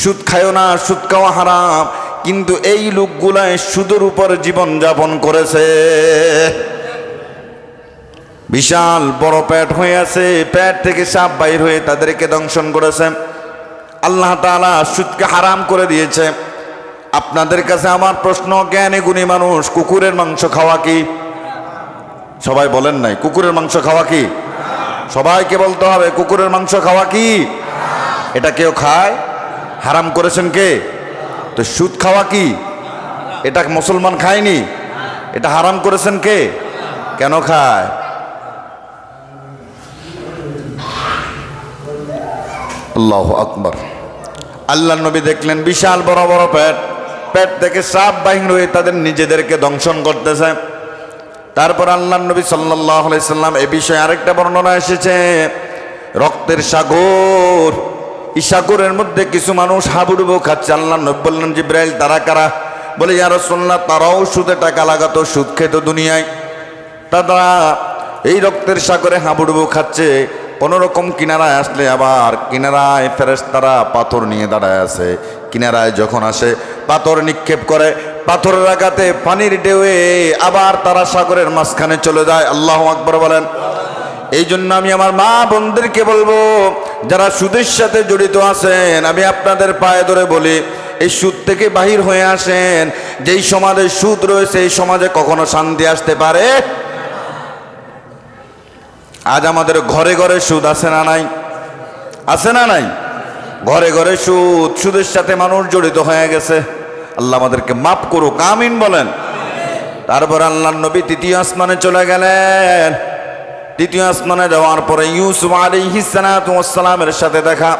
সুদ খায়ও না, সুদ খাওয়া হারাম। কিন্তু এই লোকগুলায় সুদের উপর জীবন যাপন করেছে। বিশাল বড় পেট হয়ে আছে, পেট থেকে সাপ বাইর হয়ে তাদেরকে দংশন করেছে। আল্লাহ তাআলা সুদকে হারাম করে দিয়েছে। আপনাদের কাছে আমার প্রশ্ন, জ্ঞানী গুণী মানুষ, কুকুরের মাংস খাওয়া কি? সবাই বলেন নাই, কুকুরের মাংস খাওয়া কি? সবাইকে বলতে হবে, কুকুরের মাংস খাওয়া কি? এটা কেউ খায়? হারাম করেছেন কে? তো সুদ খাওয়া কি? এটা মুসলমান খায়নি? এটা হারাম করেছেন কে? কেন খায়? আল্লাহ আকবর। আল্লাহ নবী দেখলেন বিশাল বড় বড় পেট। পেট থেকে সাপ বাহির হয়ে তাদের নিজেদেরকে দংশন করতেছে। তারপর আল্লাহ নবী সাল্লাহ সাল্লাম এ বিষয়ে আরেকটা বর্ণনা এসেছে। রক্তের সাগর। এই সাগরের মধ্যে কিছু মানুষ হাবুডুবু খাচ্ছে আল্লাহ নবী বললেন, জিব্রাইল, তারা কারা? বলে, ইয়া রাসূলুল্লাহ, তারাও সুদে টাকা লাগাতো, সুদ খেত দুনিয়ায়। তারা এই রক্তের সাগরে হাবুডুবু খাচ্ছে কোনো রকম কিনারায় আসলে আবার কিনারায় ফেরেস তারা পাথর নিয়ে দাঁড়ায় আছে। কিনারায় যখন আসে, পাথর নিক্ষেপ করে, পাথরের আঘাতে পানির ঢেউয়ে আবার তারা সাগরের মাঝখানে চলে যায়। আল্লাহ আকবর বলেন এই জন্য আমি আমার মা বোনদেরকে বলব, যারা সুদের সাথে জড়িত আছেন, আমি আপনাদের পায়ে ধরে বলি, এই সুদ থেকে বাহির হয়ে আসেন। যেই সমাজে সুদ রয়েছে, এই সমাজে কখনো শান্তি আসতে পারে? আজ আমাদের ঘরে ঘরে সুদ আছে না নাই? আছে না নাই? ঘরে ঘরে সুদ, সুদের সাথে মানুষ জড়িত হয়ে গেছে। আল্লাহ আমাদেরকে মাফ করুক, আমিন বলেন। তারপর আল্লাহ নবী তৃতীয় আসমানে চলে গেলেন। তৃতীয় আসমানে যাওয়ার পরে ইউসুফ সালামের সাথে দেখা।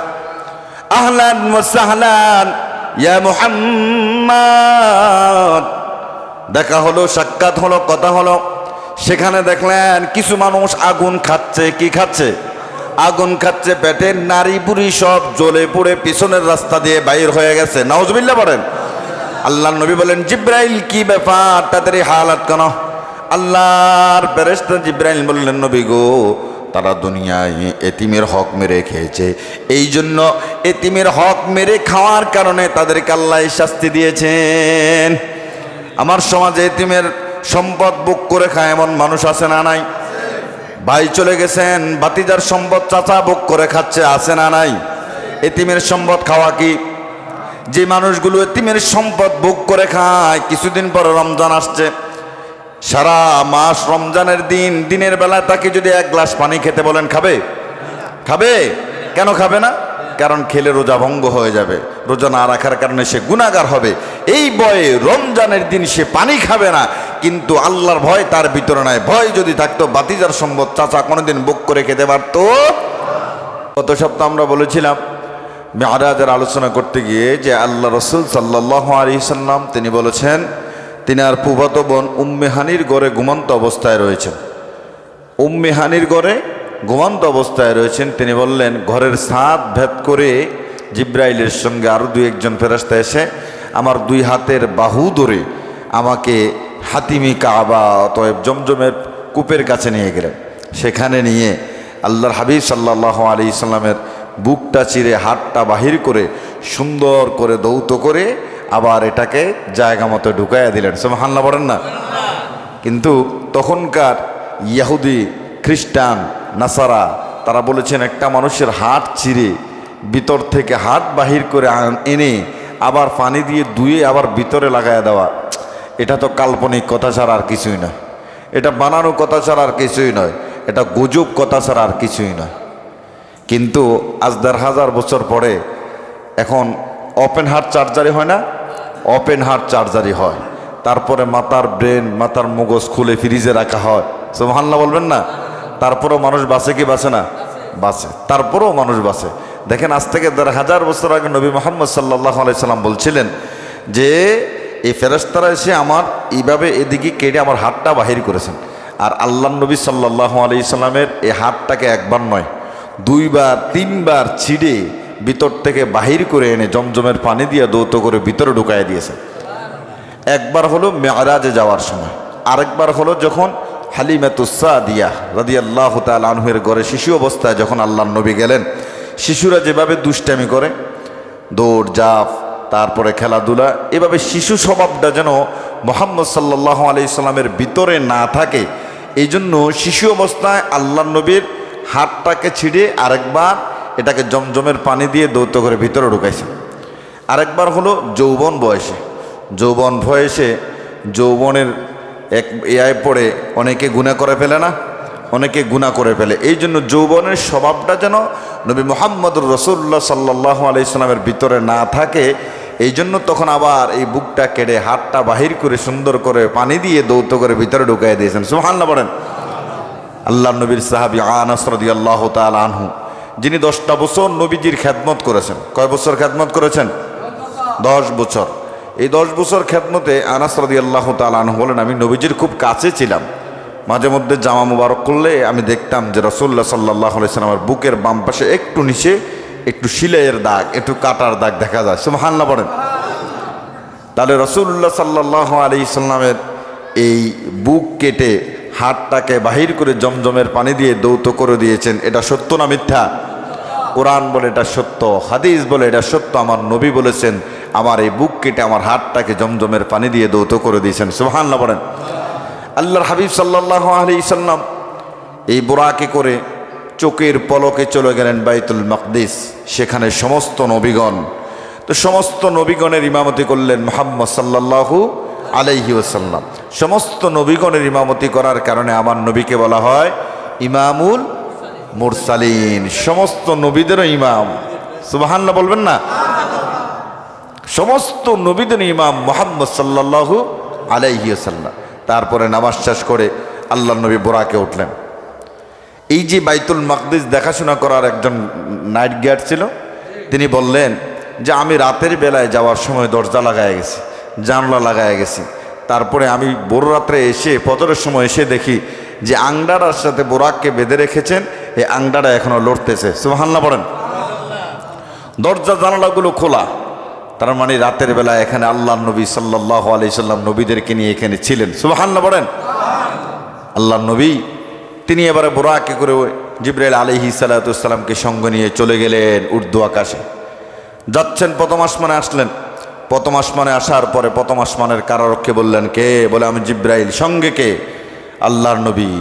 আহলান সাহলান, ইয়া মুহাম্মদ। দেখা হলো, সাক্ষাৎ হলো, কথা হলো। সেখানে দেখলেন কিছু মানুষ আগুন খাচ্ছে, কি খাচ্ছে? আগুন খাচ্ছে, পেটের নারী বুড়ি সব জ্বলে পুড়ে পিছনের রাস্তা দিয়ে বাইর হয়ে গেছে। নাউজবিল্লা বলেন আল্লাহ নবী বলেন, জিব্রাইল, কি ব্যাপার? তাদের হালাত কেন। আল্লাহর বেরেস্তা জিব্রাইল বললেন, নবী গো, তারা দুনিয়ায় এতিমের হক মেরে খেয়েছে। এই জন্য এতিমের হক মেরে খাওয়ার কারণে তাদেরকে আল্লাহ শাস্তি দিয়েছেন। আমার সমাজে এতিমের সম্পদ বুক করে খায় এমন মানুষ আছে না নাই? ভাই চলে গেছেন বাতিজার সম্পদ চাচা বুক করে খাচ্ছে, আছে না নাই? এতিমের সম্পদ খাওয়া কি? যে মানুষগুলো এতিমের সম্পদ বুক করে খায়, কিছুদিন পরে রমজান আসছে। সারা মাস রমজানের দিন, দিনের বেলায় তাকে যদি এক গ্লাস পানি খেতে বলেন, খাবে? খাবে? কেন খাবে না? কারণ খেলে রোজা ভঙ্গ হয়ে যাবে। রোজা না রাখার কারণে সে গুণাগার হবে। এই বয়ে রমজানের দিন সে পানি খাবে না। কিন্তু আল্লাহর ভয় তার ভিতরে নাই। ভয় যদি থাকতো বাতিজার সম্পদ চাচা কোনোদিন বুক করে খেতে পারতো? গত সপ্তাহ আমরা বলেছিলাম মেহারাজের আলোচনা করতে গিয়ে যে আল্লাহ রসুল সাল্লাহ আলী সাল্লাম, তিনি বলেছেন তিনি আর পুবাত বোন উম্মেহানির গড়ে ঘুমন্ত অবস্থায় রয়েছেন। উম্মেহানির গড়ে ঘুমন্ত অবস্থায় রয়েছেন। তিনি বললেন, ঘরের ছাদ ভেদ করে জিব্রাইলের সঙ্গে আরও দুই একজন ফেরাস্তা এসে আমার দুই হাতের বাহু ধরে আমাকে হাতিমি কাবা অতএব জমজমের কূপের কাছে নিয়ে গেলেন। সেখানে নিয়ে আল্লাহর হাবিব সাল্লাহ আলী ইসলামের বুকটা চিরে হাতটা বাহির করে সুন্দর করে দৌত করে আবার এটাকে জায়গা মতো ঢুকাইয়া দিলেন। সব হাল্লা পড়েন না? কিন্তু তখনকার ইয়াহুদি, খ্রিস্টান, নাসারা, তারা বলেছেন একটা মানুষের হাট চিরে ভিতর থেকে হাট বাহির করে এনে আবার পানি দিয়ে ধুয়ে আবার ভিতরে লাগায় দেওয়া। এটা তো কাল্পনিক কথা ছাড়া আর কিছুই নয়। এটা বানানো কথা ছাড়া আর কিছুই নয়। এটা গুজব কথা ছাড়া আর কিছুই নয়। কিন্তু আজ দেড় হাজার বছর পরে এখন ওপেন হার্ট চার্জারি হয় না? ওপেন হার্ট চার্জারি হয়। তারপরে মাথার ব্রেন মাথার মগজ খুলে ফ্রিজে রাখা হয়। সোহান্না বলবেন না? তারপরেও মানুষ বাঁচে কি বাঁচে না? বাঁচে। তারপরেও মানুষ বাঁচে। দেখেন, আজ থেকে দেড় হাজার বছর আগে নবী মোহাম্মদ সাল্লাহ আলাইসাল্লাম বলছিলেন যে, এই ফেরস্তারা এসে আমার এইভাবে এদিকে কেটে আমার হাতটা বাহির করেছেন। আর আল্লাহ নবী সাল্লাহ আলি এই হাতটাকে একবার নয়, দুইবার, তিনবার ছিঁড়ে ভিতর থেকে বাহির করে এনে জমজমের পানি দিয়ে দৌত করে ভিতরে ঢুকাই দিয়েছে। একবার হলো মেয়ারাজে যাওয়ার সময়, আরেকবার হলো যখন হালিমাতুসা দিয়া রাদি আল্লাহ আনহুয়ের ঘরে শিশু অবস্থায় যখন আল্লাহ নবী গেলেন, শিশুরা যেভাবে দুষ্টামি করে, দৌড়, জাফ, তারপরে খেলাধুলা, এভাবে শিশু স্বভাবটা যেন মোহাম্মদ সাল্লাহ আলাইসাল্লামের ভিতরে না থাকে এই জন্য শিশু অবস্থায় আল্লাহ নবীর হাতটাকে ছিঁড়ে আরেকবার এটাকে জমজমের পানি দিয়ে দৌত করে ভিতরে ঢুকাইছে। আরেকবার হলো যৌবন বয়সে। যৌবন বয়সে যৌবনের এক এআই পড়ে অনেকে গুণা করে ফেলে না, অনেকে গুণা করে ফেলে। এই জন্য যৌবনের স্বভাবটা যেন নবী মোহাম্মদুর রসুল্লাহ সাল্লাহ আলাইসালামের ভিতরে না থাকে, এই জন্য তখন আবার এই বুকটা কেড়ে, হাতটা বাহির করে সুন্দর করে পানি দিয়ে দৌত করে ভিতরে ঢুকাই দিয়েছেন। সুহান্না বলেন। আল্লাহ নবীর সাহাবি আনাসরদি আল্লাহ তাল আনহু যিনি দশটা বছর নবীজির খ্যাতমত করেছেন। কয় বছর খ্যাতমত করেছেন? দশ বছর। এই দশ বছর খ্যাতমতে আনাসরদি আল্লাহ তাল আনহু বলেন, আমি নবীজির খুব কাছে ছিলাম। মাঝে মধ্যে জামা মুবারক করলে আমি দেখতাম যে রসুল্লাহ সাল্লাহ সাল্লামের বুকের বাম পাশে একটু নিচে একটু সিলাইয়ের দাগ, একটু কাটার দাগ দেখা যায়। সব হান্না পড়েন তাহলে রসুল্লাহ সাল্লাহ আলি সাল্লামের এই বুক কেটে হাতটাকে বাহির করে জমজমের পানি দিয়ে দৌত করে দিয়েছেন। এটা সত্য না মিথ্যা? কোরআন বলে এটা সত্য, হাদিস বলে এটা সত্য, আমার নবী বলেছেন, আমার এই বুক কেটে আমার হাতটাকে জমজমের পানি দিয়ে দৌত করে দিয়েছেন। সুহান্না বলেন। আল্লাহর হাবিব সাল্লাহ আলি সাল্লাম এই বোরাকে করে চোখের পলকে চলে গেলেন বাইতুল মকদিস, সেখানে সমস্ত নবীগণ, তো সমস্ত নবীগণের ইমামতি করলেন মোহাম্মদ সাল্লাহু আলাইহি ওসাল্লাম সমস্ত নবীগণের ইমামতি করার কারণে আমার নবীকে বলা হয় ইমামুল মুরসালিন। সমস্ত নবীদেরও ইমাম। সুবাহান্না বলবেন না? সমস্ত নবীদের ইমাম মোহাম্মদ সাল্লাহু আলাইহি ওসাল্লাম তারপরে নামাজ শেষ করে আল্লাহ নবী বোরাকে উঠলেন। এই যে বাইতুল মাকদিস দেখাশোনা করার একজন নাইট গার্ড ছিল, তিনি বললেন যে আমি রাতের বেলায় যাওয়ার সময় দরজা লাগায় গেছি। জানলা লাগায় গেছি। তারপরে আমি বড় রাত্রে এসে, ফজরের সময় এসে দেখি যে আংডারার সাথে বোরাককে বেঁধে রেখেছেন, এই আংডারা এখনও লড়তেছে। সুহান্না পড়েন। দরজা জানালাগুলো খোলা। তার মানে রাতের বেলা এখানে আল্লাহ নবী সাল্লাহ আলি সাল্লাম নবীদেরকে নিয়ে এখানে ছিলেন। সুবাহান্না বলেন আল্লাহ নবী, তিনি এবারে বোরাকে করে জিব্রাইল আলহি সাল্লাতামকে সঙ্গ নিয়ে চলে গেলেন উর্দু আকাশে। যাচ্ছেন প্রথম আসমানে, আসলেন। প্রথম আসমানে আসার পরে প্রথম আসমানের কারারক্ষে বললেন, কে? বলে, আমি জিব্রাইল। সঙ্গে কে? আল্লাহর নবী,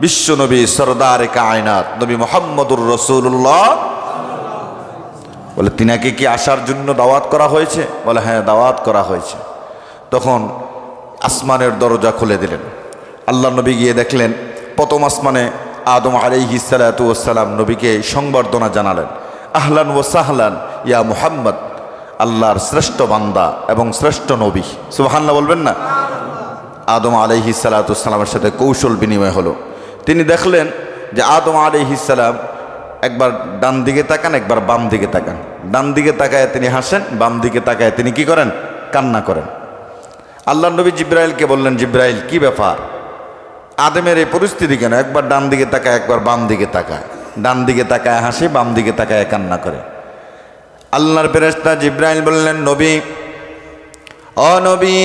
বিশ্ব নবী, সরদার কায়নাত, নবী মোহাম্মদুর রসুল্লাহ বলে, তিনাকে কি আসার জন্য দাওয়াত করা হয়েছে? বলে হ্যাঁ দাওয়াত করা হয়েছে। তখন আসমানের দরজা খুলে দিলেন। আল্লাহ নবী গিয়ে দেখলেন, প্রথম আসমানে আদম আলাইহি সালাতাম নবীকে সংবর্ধনা জানালেন। আহলান ও সাহলান ইয়া মুহাম্মদ। আল্লাহর শ্রেষ্ঠ বান্দা এবং শ্রেষ্ঠ নবী। সুবাহান্না বলবেন না? আদম আলাইহি সালাতামের সাথে কৌশল বিনিময় হলো। তিনি দেখলেন যে আদম আলাইহি সালাম একবার ডান দিকে তাকান, একবার বাম দিকে তাকান। ডান দিকে তাকায় তিনি হাসেন, বাম দিকে তাকায় তিনি কি করেন? কান্না করেন। আল্লাহ নবী জিব্রাইলকে বললেন, জিব্রাইল, কি ব্যাপার? আদমের এই পরিস্থিতি কেন? একবার ডান দিকে তাকায়, একবার বাম দিকে তাকায়। ডান দিকে তাকায় হাসে, বাম দিকে তাকায় কান্না করে। আল্লাহর ফেরেস্তা জিব্রাইল বললেন, নবী, ও নবী,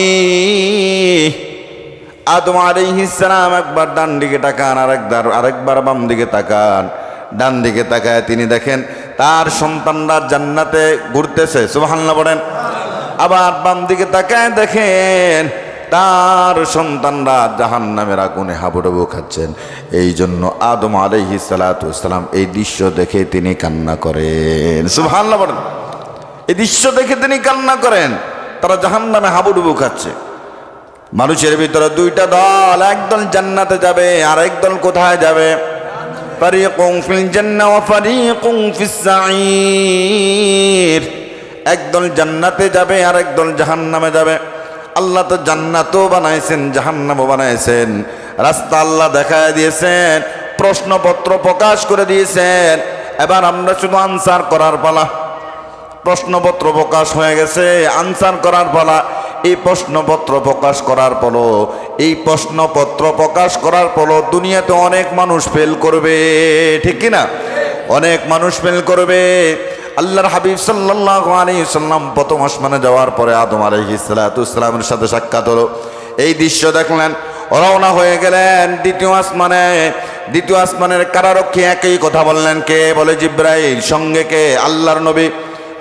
আদম আলাইহিসসালাম একবার ডান দিকে তাকান, আরেকবার আরেকবার বাম দিকে তাকান। ডান দিকে তাকায় তিনি দেখেন, তার সন্তানরা জান্নাতে ঘুরতেছে। সুবহানাল্লাহ বলেন। আবার বাম দিকে তাকায় দেখেন, তার সন্তানরা জাহান নামের আগুনে হাবুডুবু খাচ্ছেন। এই জন্য আদম আলহি সালাতাম এই দৃশ্য দেখে তিনি কান্না করেন। সুবহানাল্লাহ বলেন। এই দৃশ্য দেখে তিনি কান্না করেন। তারা জাহান নামে হাবুডুবু খাচ্ছে। মানুষের ভিতরে দুইটা দল, একদল জান্নাতে যাবে আর একদল কোথায় যাবে? একদল জান্নাতে যাবে আর একদল জাহান্নামে যাবে। আল্লাহ তো জান্নাতও বানাইছেন, জাহান্নামও বানাইছেন। রাস্তা আল্লাহ দেখায় দিয়েছেন, প্রশ্নপত্র প্রকাশ করে দিয়েছেন। এবার আমরা শুধু আনসার করার পালা। প্রশ্নপত্র প্রকাশ হয়ে গেছে। আনসার করার পালা, এই প্রশ্নপত্র প্রকাশ করার পরও এই প্রশ্নপত্র প্রকাশ করার পরও দুনিয়াতে অনেক মানুষ ফেল করবে, ঠিক কি না? অনেক মানুষ ফেল করবে। আল্লাহর হাবিব সাল্লাহ আলী সাল্লাম প্রথম আসমানে যাওয়ার পরে আদম আলহি সালাতামের সাথে সাক্ষাৎ হলো। এই দৃশ্য দেখলেন, রওনা হয়ে গেলেন দ্বিতীয় আসমানে। দ্বিতীয় আসমানের কারারক্ষী একই কথা বললেন কে? বলে জিব্রাইল, সঙ্গে কে? আল্লাহর নবী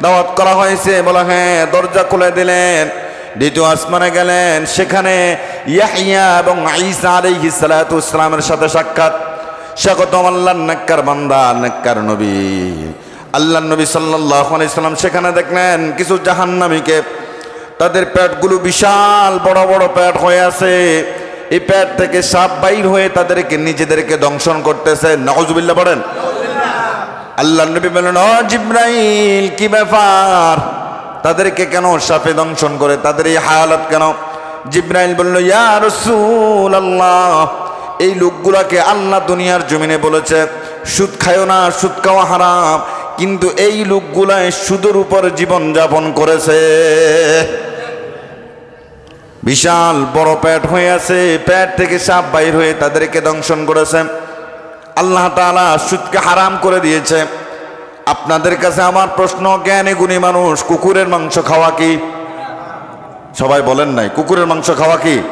দাওয়াত করা হয়েছে। বলা হ্যাঁ দরজা খুলে দিলেন। দ্বিতীয় আসমানে গেলেন। সেখানে ইয়াহিয়া এবং ঈসা আলাইহিস সালাতু ইসলামের সাথে সাক্ষাৎ। স্বাগতম আল্লাহ নেককার বান্দা, নেককার নবী। আল্লাহ নবী সাল্লাল্লাহু আলাইহি সাল্লাম সেখানে দেখলেন, কিছু জাহান্নামীকে। তাদের প্যাটগুলো বিশাল বড় বড় প্যাট হয়ে আছে। এই প্যাট থেকে সাপ বাইর হয়ে তাদেরকে, নিজেদেরকে দংশন করতেছে। নজুবিল্লা পড়েন। আল্লাহ নবী বললেন, ও জিব্রাইল, কি ব্যাপার? তাদেরকে কেন সাপে দংশন করে? তাদের এই হালাত কেন? জিব্রাইল বলল, ইয়া রসুল আল্লাহ এই লোকগুলাকে আল্লাহ দুনিয়ার জমিনে বলেছে, সুদ খায়ও না, সুদ খাওয়া হারাম, কিন্তু এই লোকগুলাই সুদের উপর জীবন যাপন করেছে। বিশাল বড় পেট হয়ে আছে পেট থেকে সাপ বাইর হয়ে তাদেরকে দংশন করেছে। আল্লাহ তাআলা সুদকে হারাম করে দিয়েছে। আপনাদের কাছে আমার প্রশ্ন, জ্ঞানী গুণী মানুষ, কুকুরের মাংস খাওয়া কি? সবাই বলেন নাই, কুকুরের মাংস খাওয়া কি?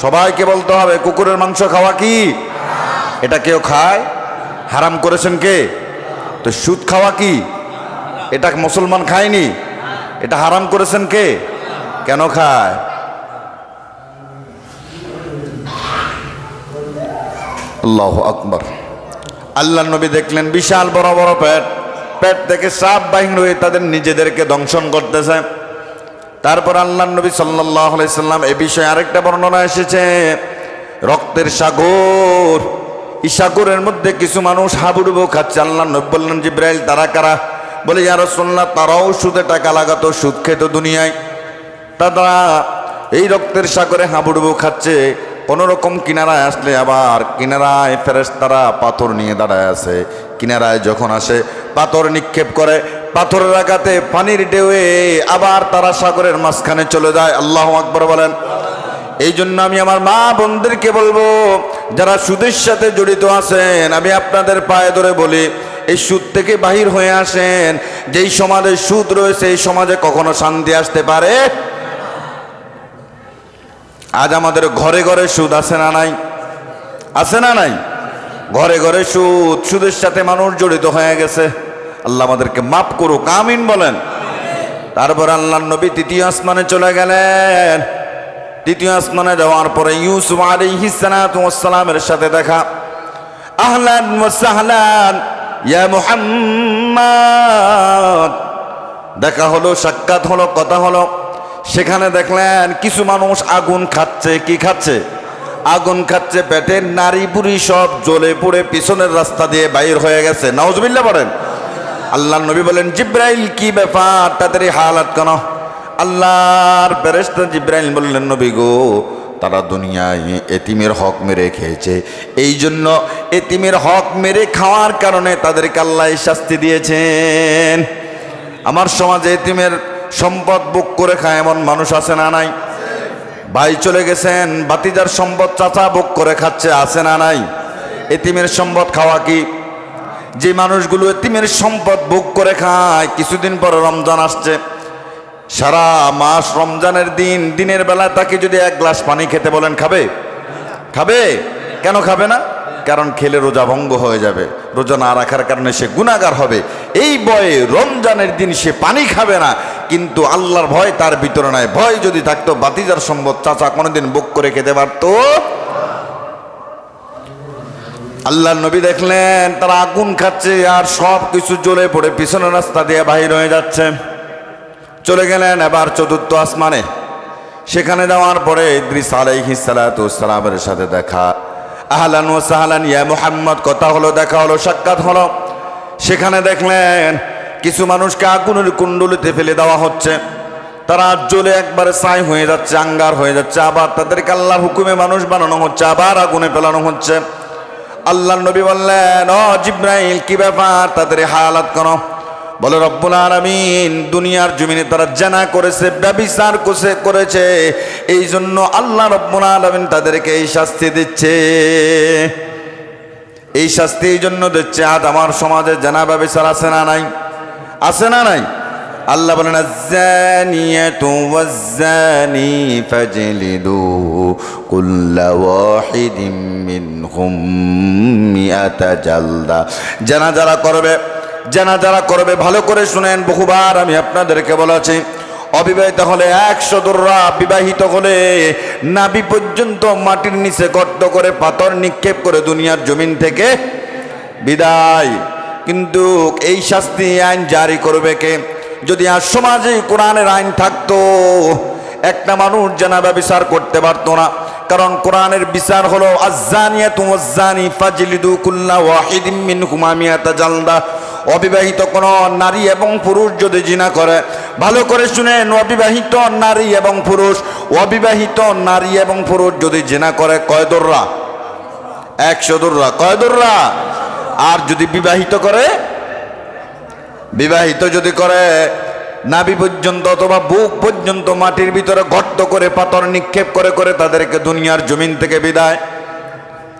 সবাইকে বলতে হবে, কুকুরের মাংস খাওয়া কি? এটা কেউ খায়? হারাম করেছেন কে? তো সুদ খাওয়া কি? এটা মুসলমান খায়নি? এটা হারাম করেছেন কে? কেন খায়? আল্লাহ আকবর। আল্লাহ নবী দেখলেন, বিশাল বড় বড় পেট। পেট থেকে সাপ বাহির হয়ে তাদের নিজেদেরকে দংশন করতেছে। তারপর আল্লাহ নবী সাল্লাম এ বিষয়ে আরেকটা বর্ণনা এসেছে। রক্তের সাগর, এই সাগরের মধ্যে কিছু মানুষ হাবুডুবু খাচ্ছে। আল্লাহ নবী বললেন, জিব্রাইল, তারা কারা? বলে ইয়ার রসল্লাহ তারাও সুদে টাকা লাগাতো, সুদ খেত দুনিয়ায়। তারা এই রক্তের সাগরে হাবুডুবু খাচ্ছে। কোনো রকম কিনারায় আসলে আবার কিনারায় ফেরেস তারা পাথর নিয়ে দাঁড়ায় আছে। কিনারায় যখন আসে, পাথর নিক্ষেপ করে, পাথরের আঘাতে পানির ঢেউয়ে আবার তারা সাগরের মাঝখানে চলে যায়। আল্লাহ আকবর বলেন। এই জন্য আমি আমার মা বোনদেরকে বলব, যারা সুদের সাথে জড়িত আছেন, আমি আপনাদের পায়ে ধরে বলি, এই সুদ থেকে বাহির হয়ে আসেন। যেই সমাজে সুদ রয়েছে, এই সমাজে কখনো শান্তি আসতে পারে আজ আমাদের ঘরে ঘরে সুদ আছে না নাই? আছে না নাই? ঘরে ঘরে সুদ, সুদের সাথে মানুষ জড়িত হয়ে গেছে। আল্লাহ আমাদেরকে মাফ করুক, আমিন বলেন। তারপর আল্লাহ নবী তৃতীয় আসমানে চলে গেলেন। তৃতীয় আসমানে যাওয়ার পরে ইউসুফ আলাইহিস সালাতু ওয়াস সালামের সাথে দেখা। আহলান সাহলান, ইয়া মুহাম্মদ। দেখা হলো, সাক্ষাৎ হলো, কথা হলো। সেখানে দেখলেন কিছু মানুষ আগুন খাচ্ছে, কি খাচ্ছে? আগুন খাচ্ছে পেটের নারী বুড়ি সব জ্বলে পুড়ে পিছনের রাস্তা দিয়ে বাইর হয়ে গেছে। নাউজবিল্লা বলেন আল্লাহ নবী বলেন, জিব্রাইল, কি ব্যাপার? তাদের হালাত কেন? আল্লাহর ফেরেশতা জিব্রাইল বললেন, নবী গো, তারা দুনিয়ায় এতিমের হক মেরে খেয়েছে। এই জন্য এতিমের হক মেরে খাওয়ার কারণে তাদেরকে আল্লাহ শাস্তি দিয়েছেন। আমার সমাজে এতিমের সম্পদ বুক করে খায় এমন মানুষ আছে না নাই? ভাই চলে গেছেন বাতিজার সম্পদ চাচা বুক করে খাচ্ছে, আছে না নাই? এতিমের সম্পদ খাওয়া কি? যে মানুষগুলো এতিমের সম্পদ বুক করে খায়, কিছুদিন পরে রমজান আসছে। সারা মাস রমজানের দিন, দিনের বেলা তাকে যদি এক গ্লাস পানি খেতে বলেন, খাবে? খাবে? কেন খাবে না? কারণ খেলে রোজা ভঙ্গ হয়ে যাবে। রোজা না রাখার কারণে সে গুণাগার হবে। এই বয়ে রমজানের দিন সে পানি খাবে না, কিন্তু আল্লাহর ভয় তার ভিতরে নাই। ভয় যদি থাকতো, বাতিজার সম্পদ চাচা কোনোদিন বুক করে খেতে পারতো। আল্লাহ নবী দেখলেন, তারা আগুন খাচ্ছে আর সব কিছু জ্বলে পড়ে, পিছনের রাস্তা দিয়ে বাহির হয়ে যাচ্ছে। চলে গেলেন এবার চতুর্থ আসমানে। সেখানে যাওয়ার পরে ইদ্রিস সালামের সাথে দেখা। আহলান ও সাহলান, ইয়া মুহাম্মদ, কথা হলো, দেখা হলো, সাক্ষাৎ হলো। সেখানে দেখলেন কিছু মানুষকে আগুনের কুণ্ডলিতে ফেলে দেওয়া হচ্ছে। তারা জ্বলে একবারে ছাই হয়ে যাচ্ছে, আঙ্গার হয়ে যাচ্ছে। আবার তাদেরকে আল্লাহর হুকুমে মানুষ বানানো হচ্ছে, আবার আগুনে ফেলানো হচ্ছে। আল্লাহ নবী বললেন, ও জিব্রাইল, কি ব্যাপার? তাদের হালাত কেন বলে, রব্বুল আলামিন দুনিয়ার জমিনে তারা জানা করেছে, ব্যবিচার করেছে করেছে। এই জন্য আল্লাহ রব্বুল আলামিন তাদেরকে এই শাস্তি দিচ্ছে। এই শাস্তি এই জন্য দিচ্ছে। আজ আমার সমাজে জানা ব্যবিচার আছে না নাই? আছে না নাই? আল্লাহ বলেন, আজ্জানিয়াতু ওয়াজ্জানি ফাজলিদু কুল্লা ওয়াহিদিম মিনহুম মিআতা জালদা। জানা যারা করবে জানা যারা করবে, ভালো করে শুনেন, বহুবার আমি আপনাদেরকে বলেছি। অবিবাহিত হলে একশো দোররা বিবাহিত হলে নাবি পর্যন্ত মাটির নিচে গর্ত করে পাথর নিক্ষেপ করে দুনিয়ার জমিন থেকে বিদায়। কিন্তু এই শাস্তি আইন জারি করবে কে? যদি আর সমাজে কোরআনের আইন থাকতো, একটা মানুষ জানাবা বিচার করতে পারতো না। কারণ কোরআনের বিচার হলো আজ্জানিয়া তুমজ্জানি ফাজিলিদু কুল্লা ওয়াহিদিম মিন হুমামিয়াতা জালদা। অবিবাহিত কোনো নারী এবং পুরুষ যদি জিনা করে, ভালো করে শুনেন অবিবাহিত নারী এবং পুরুষ, অবিবাহিত নারী এবং পুরুষ যদি জিনা করে, কয় দোররা? একশো দোররা। কয় দোররা? আর যদি বিবাহিত করে, বিবাহিত যদি করে, নাভি পর্যন্ত অথবা বুক পর্যন্ত মাটির ভিতরে গর্ত করে, পাথর নিক্ষেপ করে করে তাদেরকে দুনিয়ার জমিন থেকে বিদায়।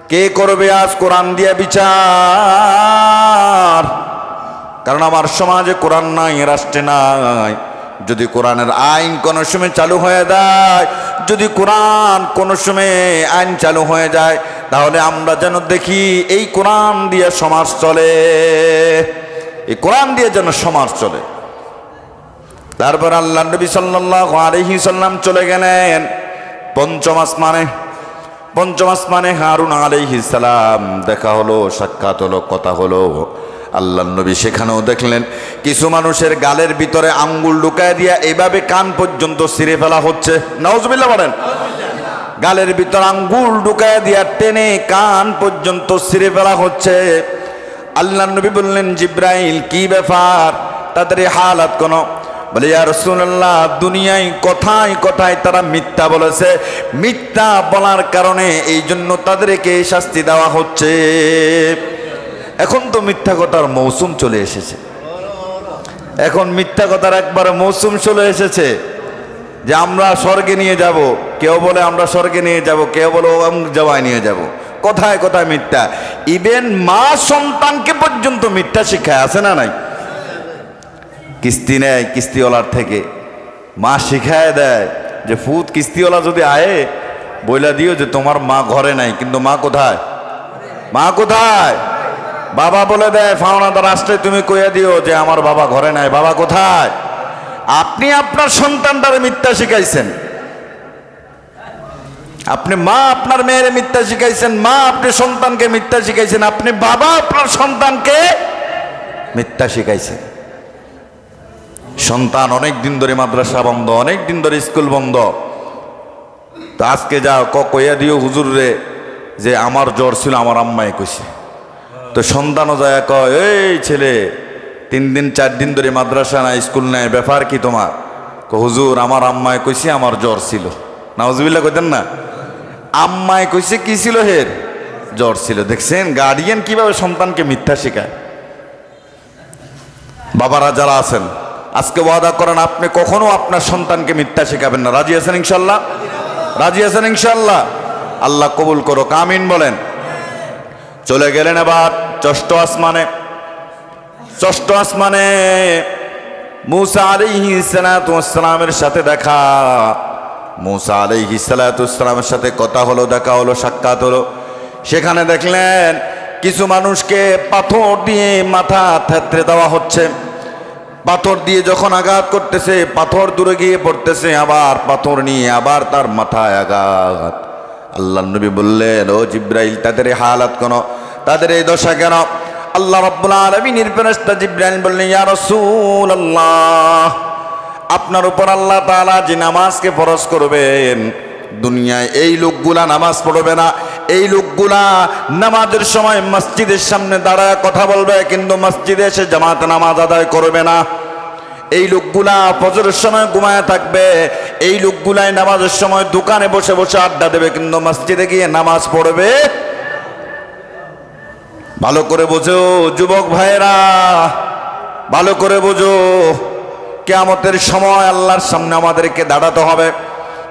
কে করবে আজ কোরআন দিয়ে বিচার? কারণ আমার সমাজে কোরআন নাই রাষ্ট্রে নাই। যদি কোরআনের আইন কোনো সময় চালু হয়ে যায়, যদি কোরআন কোনো সময় আইন চালু হয়ে যায়, তাহলে আমরা যেন দেখি এই কোরআন দিয়ে সমাজ চলে। এই কোরআন দিয়ে যেন সমাজ চলে। তারপর আল্লাহ নবী সাল্লাহ আলহি সাল্লাম চলে গেলেন পঞ্চম আসমানে। পঞ্চম আসমানে হারুন আলহি দেখা হলো, সাক্ষাৎ হলো, কথা হলো। আল্লাহ নবী সেখানেও দেখলেন, কিছু মানুষের গালের ভিতরে আঙ্গুল ঢুকায় দিয়া এইভাবে কান পর্যন্ত ছিঁড়ে ফেলা হচ্ছে। নওয়াজবিল্লা বলেন। গালের ভিতর আঙ্গুল ঢুকায় দিয়া টেনে কান পর্যন্ত ছিঁড়ে ফেলা হচ্ছে। আল্লাহ নবী বললেন, জিব্রাইল, কি ব্যাপার? তাদের হালাত কোনো? বলে, ইয়া রসুল্লাহ দুনিয়ায় কথায় কথায় তারা মিথ্যা বলেছে। মিথ্যা বলার কারণে এই জন্য তাদেরকে শাস্তি দেওয়া হচ্ছে। এখন তো মিথ্যা কথার মৌসুম চলে এসেছে। এখন মিথ্যা কথার একবার মৌসুম চলে এসেছে যে আমরা স্বর্গে নিয়ে যাব, কেউ বলে আমরা স্বর্গে নিয়ে যাব, কেউ বলে অমুক যাওয়ায় নিয়ে যাব। কোথায় কোথায় মিথ্যা। ইভেন মা সন্তানকে পর্যন্ত মিথ্যা শিক্ষায় আছে না নাই? কিস্তি নেয় কিস্তিওয়ালার থেকে। মা শিখায় দেয় যে, ফুত, কিস্তিওয়ালা যদি আয়ে, বইলা দিও যে তোমার মা ঘরে নাই, কিন্তু মা কোথায়? মা কোথায়? বাবা বলে দেয় ফাওনাদার আসলে তুমি কইয়া দিও যে আমার বাবা ঘরে নাই। বাবা কোথায়? আপনি আপনার সন্তানটারে মিথ্যা শিখাইছেন। আপনি মা আপনার মেয়ের মিথ্যা শিখাইছেন, মা আপনি সন্তানকে মিথ্যা শিখাইছেন, আপনি বাবা আপনার সন্তানকে মিথ্যা শিখাইছেন। সন্তান অনেক দিন ধরে মাদ্রাসা বন্ধ অনেক দিন ধরে স্কুল বন্ধ। তো আজকে যা কইয়া দিও হুজুর রে যে আমার জ্বর ছিল, আমার আম্মায় কইছে। তো সন্তানও যায় কয়, এই ছেলে, তিন দিন, চার দিন ধরে মাদ্রাসা না স্কুল নেয় ব্যাপার কি তোমার? হুজুর, আমার আম্মায় কইছে আমার জ্বর ছিল। না হুজুবিল্লা কইতেন না? আম্মায় কইছে কি ছিল হের? জ্বর ছিল। দেখছেন গার্ডিয়ান কীভাবে সন্তানকে মিথ্যা শেখায়? বাবারা যারা আছেন, আজকে ওয়াদা করেন, আপনি কখনো আপনার সন্তানকে মিথ্যা শেখাবেন না। রাজি আছেন ইনশাল্লাহ? রাজি আছেন ইনশাল্লাহ? আল্লাহ কবুল করো কামিন বলেন। চলে গেলেন এবার ষষ্ঠ আসমানে ষষ্ঠ আসমানে মুসা আলাইহি সালামের সাথে দেখা। মুসা আলাইহি সালামের সাথে কথা হলো, দেখা হলো, সাক্ষাৎ হলো। সেখানে দেখলেন কিছু মানুষকে পাথর দিয়ে মাথা থেত্রে দেওয়া হচ্ছে। পাথর দিয়ে যখন আঘাত করতেছে, পাথর দূরে গিয়ে পড়তেছে, আবার পাথর নিয়ে আবার তার মাথায় আঘাত। আল্লাহ নবী বললেন, ও জিব্রাইল, তাদের হালাত কেন তাদের এই দশা কেন? আল্লাহ রব্বুল আলমিনের ফেরেশতা জিব্রাইল বললেন, ইয়া রাসূলুল্লাহ, আপনার উপর আল্লাহ তাআলা যে নামাজকে ফরজ করবেন, দুনিয়ায় এই লোকগুলা নামাজ পড়বে না। এই লোকগুলা নামাজের সময় মসজিদের সামনে দাঁড়ায় কথা বলবে, কিন্তু মসজিদে এসে জামাত নামাজ আদায় করবে না। এই লোকগুলা ফজরের সময় ঘুমায় থাকবে, এই লোকগুলাই নামাজের সময় দোকানে বসে বসে আড্ডা দেবে, কিন্তু মসজিদে গিয়ে নামাজ পড়বে ভালো করে বোঝো, যুবক ভাইয়েরা। ভালো করে বোঝো, কেয়ামতের সময় আল্লাহর সামনে আমাদেরকে দাঁড়াতে হবে,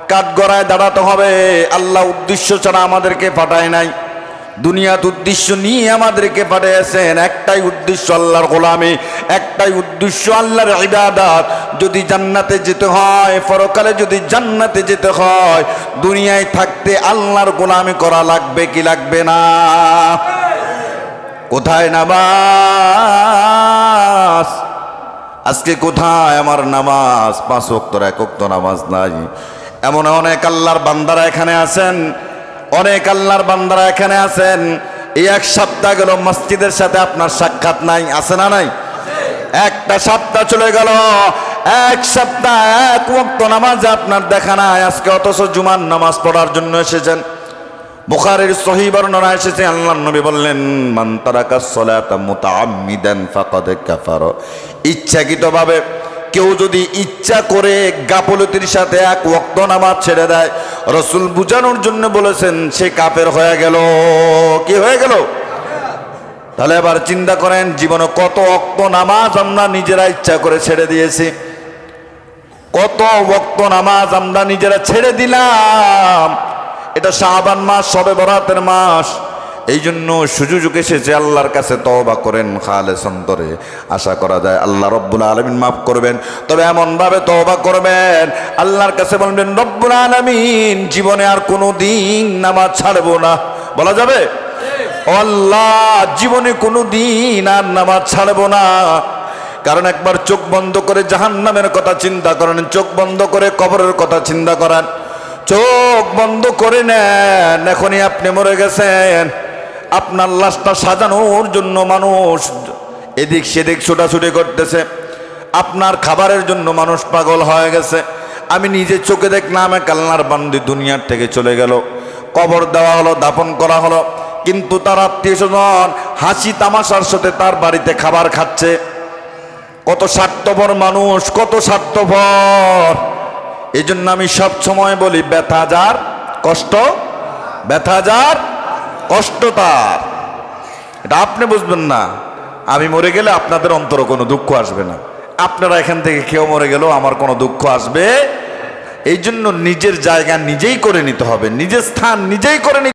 কাঠগড়ায় দাঁড়াতে হবে। আল্লাহ উদ্দেশ্য ছাড়া আমাদেরকে পাঠায় নাই। দুনিয়াত উদ্দেশ্য নিয়ে আমাদেরকে পাঠিয়েছেন। একটাই উদ্দেশ্য আল্লাহর গোলামি, একটাই উদ্দেশ্য আল্লাহর ইবাদাত। যদি জান্নাতে যেতে হয়, পরকালে যদি জান্নাতে যেতে হয়, দুনিয়ায় থাকতে আল্লাহর গোলামি করা লাগবে কি লাগবে না? কোথায় নামাজ? আজকে কোথায় আমার নামাজ? পাঁচ ওক্তর এক ওক্ত নামাজ নাই। এমন অনেক আল্লাহর বান্দারা এখানে আছেন, অনেক আল্লাহর বান্দারা এখানে আছেন। এই এক সপ্তাহ গেল, মসজিদের সাথে আপনার সাক্ষাৎ নাই, আছে না নাই? একটা সপ্তাহ চলে গেল, এক সপ্তাহ, এক ওক্ত নামাজ আপনার দেখা নাই। আজকে অথচ জুমার নামাজ পড়ার জন্য এসেছেন। বুখারের সহি বর্ণনা এসেছে আল্লাহ নবী বললেন, মান তারাকা সলাতা মুতাআম্মিদান ফাকাদ কাফার। ইচ্ছাকৃতভাবে কেউ যদি ইচ্ছা করে গাফলতির সাথে এক ওয়াক্ত নামাজ ছেড়ে দেয়, রসুল বুঝানোর জন্য বলেছেন, সে কাফের হয়ে গেল। কি হয়ে গেল? তাহলে এবার চিন্তা করেন, জীবনে কত অক্ত নামাজ আমরা নিজেরা ইচ্ছা করে ছেড়ে দিয়েছি। কত ওক্ত নামাজ আমরা নিজেরা ছেড়ে দিলাম এটা শাহবান মাস, সবে বরাতের মাস। এই জন্য সুযোগ এসেছে আল্লাহর কাছে তওবা করেন খালে সন্তরে আশা করা যায় আল্লাহ রব্বুল আলমিন মাফ করবেন। তবে এমনভাবে তওবা করবেন, আল্লাহর কাছে বলবেন, রব্বুল আলমিন, জীবনে আর কোনো দিন নামাজ ছাড়বো না। বলা যাবে? আল্লাহ, জীবনে কোনো দিন আর নামাজ ছাড়বো না। কারণ একবার চোখ বন্ধ করে জাহান্নামের কথা চিন্তা করেন, চোখ বন্ধ করে কবরের কথা চিন্তা করেন। চোখ বন্ধ করে নেন, এখনই আপনি মরে গেছেন। আপনার লাশটা সাজানোর জন্য মানুষ এদিক সেদিক ছোটাছুটি করতেছে। আপনার খাবারের জন্য মানুষ পাগল হয়ে গেছে। আমি নিজে চোখে দেখলাম এক আল্লাহর বান্দি দুনিয়ার থেকে চলে গেল। কবর দেওয়া হলো দাপন করা হলো। কিন্তু তার আত্মীয় স্বজন হাসি তামাশার সাথে তার বাড়িতে খাবার খাচ্ছে। কত স্বার্থপর মানুষ, কত স্বার্থপর। এই জন্য আমি সব সময় বলি ব্যথা যার কষ্ট ব্যথা যার কষ্ট তার এটা আপনি বুঝবেন না। আমি মরে গেলে আপনাদের অন্তর কোনো দুঃখ আসবে না। আপনারা এখান থেকে কেউ মরে গেলেও আমার কোনো দুঃখ আসবে। এই জন্য নিজের জায়গা নিজেই করে নিতে হবে। নিজের স্থান নিজেই করে নিতে